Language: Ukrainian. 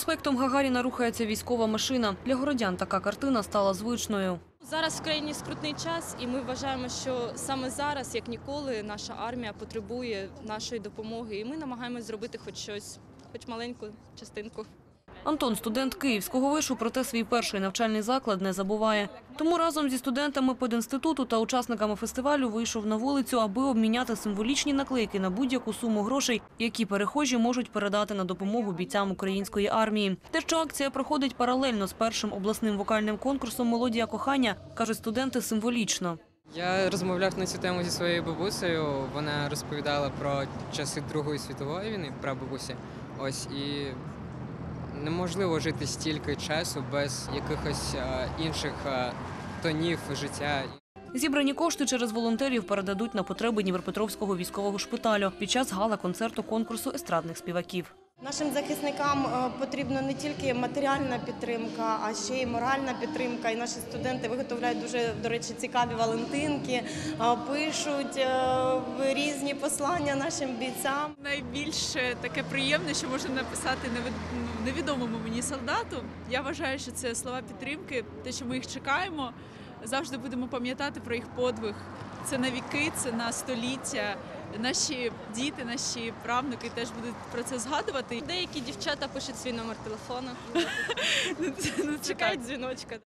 Проспектом Гагаріна рухається військова машина. Для городян така картина стала звичною. Зараз в країні скрутний час, і ми вважаємо, що саме зараз, як ніколи, наша армія потребує нашої допомоги, і ми намагаємось зробити хоч щось, хоч маленьку частинку. Антон, студент Київського вишу, проте свій перший навчальний заклад не забуває. Тому разом зі студентами пединституту та учасниками фестивалю вийшов на вулицю, аби обміняти символічні наклейки на будь-яку суму грошей, які перехожі можуть передати на допомогу бійцям української армії. Те, що акція проходить паралельно з першим обласним вокальним конкурсом Мелодія кохання, кажуть студенти символічно. Я розмовляв на цю тему зі своєю бабусею. Вона розповідала про часи Другої світової війни, про бабусі. Ось і неможливо жити стільки часу без якихось е, інших е, тонів життя. Зібрані кошти через волонтерів передадуть на потреби Дніпропетровського військового шпиталю під час гала-концерту конкурсу естрадних співаків. Нашим захисникам е, потрібна не тільки матеріальна підтримка, а ще й моральна підтримка. І наші студенти виготовляють дуже, до речі, цікаві валентинки, е, пишуть е, різні послання нашим бійцям. найбільш е, таке приємне, що можна написати невідомому мені солдату. Я вважаю, що це слова підтримки, те, що ми їх чекаємо. Завжди будемо пам'ятати про їх подвиг. Це на віки, це на століття. Наші діти, наші правнуки теж будуть про це згадувати. Деякі дівчата пишуть свій номер телефону, Ну, ну, чекають дзвіночка.